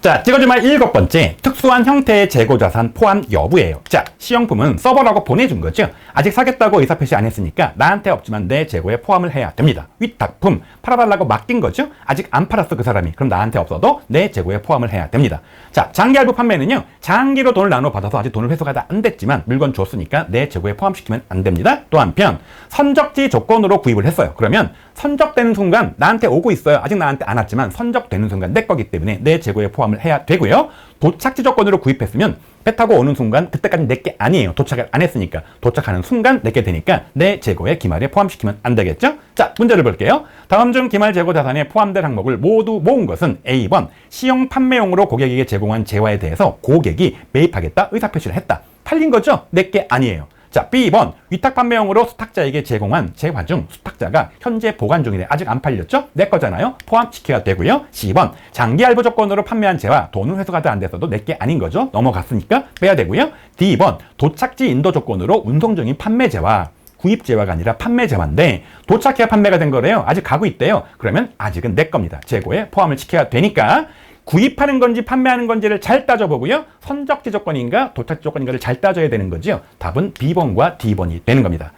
자, 찍어주말 일곱 번째, 특수한 형태의 재고자산 포함 여부예요. 자, 시형품은 서버라고 보내준 거죠. 아직 사겠다고 의사 표시 안 했으니까 나한테 없지만 내 재고에 포함을 해야 됩니다. 위탁품, 팔아달라고 맡긴 거죠. 아직 안 팔았어, 그 사람이. 그럼 나한테 없어도 내 재고에 포함을 해야 됩니다. 자, 장기 할부 판매는요, 장기로 돈을 나눠 받아서 아직 돈을 회수가 다안 됐지만 물건 줬으니까 내 재고에 포함시키면 안 됩니다. 또 한편, 선적지 조건으로 구입을 했어요. 그러면 선적되는 순간 나한테 오고 있어요. 아직 나한테 안 왔지만 선적되는 순간 내 거기 때문에 내 재고에 포함을 해야 되고요. 도착지 조건으로 구입했으면 배 타고 오는 순간 그때까지 내게 아니에요. 도착을 안 했으니까 도착하는 순간 내게 되니까 내 재고에 기말에 포함시키면 안 되겠죠? 자, 문제를 볼게요. 다음 중 기말 재고 자산에 포함될 항목을 모두 모은 것은 A번 시용 판매용으로 고객에게 제공한 재화에 대해서 고객이 매입하겠다 의사표시를 했다. 팔린 거죠? 내게 아니에요. 자, B번 위탁 판매용으로 수탁자에게 제공한 재화 중 수탁자가 현재 보관 중이래. 아직 안 팔렸죠? 내 거잖아요. 포함시켜야 되고요. C번 장기 할부 조건으로 판매한 재화 돈은 회수가 안 됐어도 내 게 아닌 거죠. 넘어갔으니까 빼야 되고요. D번 도착지 인도 조건으로 운송 중인 판매 재화 구입 재화가 아니라 판매 재화인데 도착해야 판매가 된 거래요. 아직 가고 있대요. 그러면 아직은 내 겁니다. 재고에 포함을 시켜야 되니까 구입하는 건지 판매하는 건지를 잘 따져보고요. 선적지 조건인가 도착지 조건인가를 잘 따져야 되는 거죠. 답은 B번과 D번이 되는 겁니다.